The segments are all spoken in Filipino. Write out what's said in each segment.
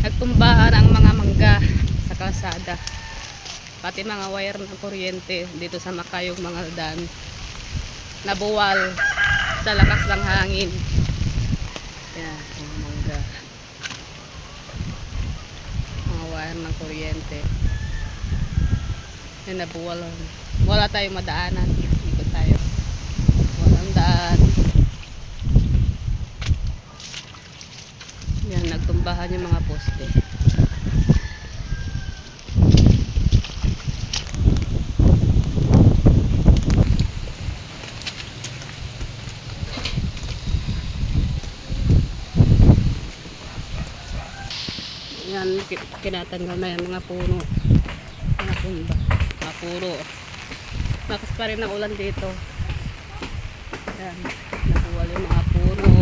Nagtumbahan ang mga mangga sa kalsada. Pati mga wire ng kuryente dito sa Makayong mga daan. Nabuwal sa lakas ng hangin. Yan, mga mangga. Mga wire ng kuryente. Yan, nabuwal. Wala tayong madaanan. Ikot tayo. Yan, nagtumbahan yung mga poste. Yan, ki- kinatanggal na yan mga puno. Mga tumba. Mga puro. Lakas pa rin ang ulan dito. Yan, nakuwal yung mga puno.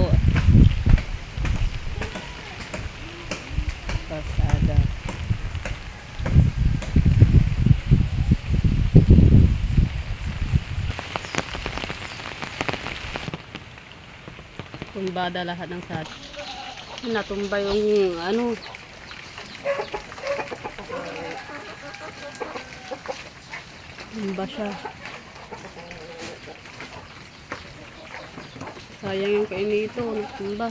Kalsada. Tumbada lahat ng sat. Natumba yung ano. Tumba siya. Sayang yung kainito. Natumba.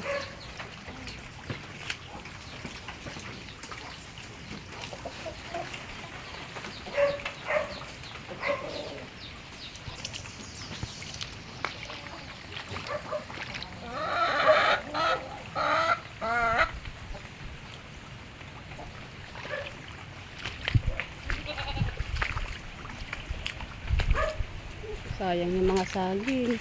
Sayang yung mga saging.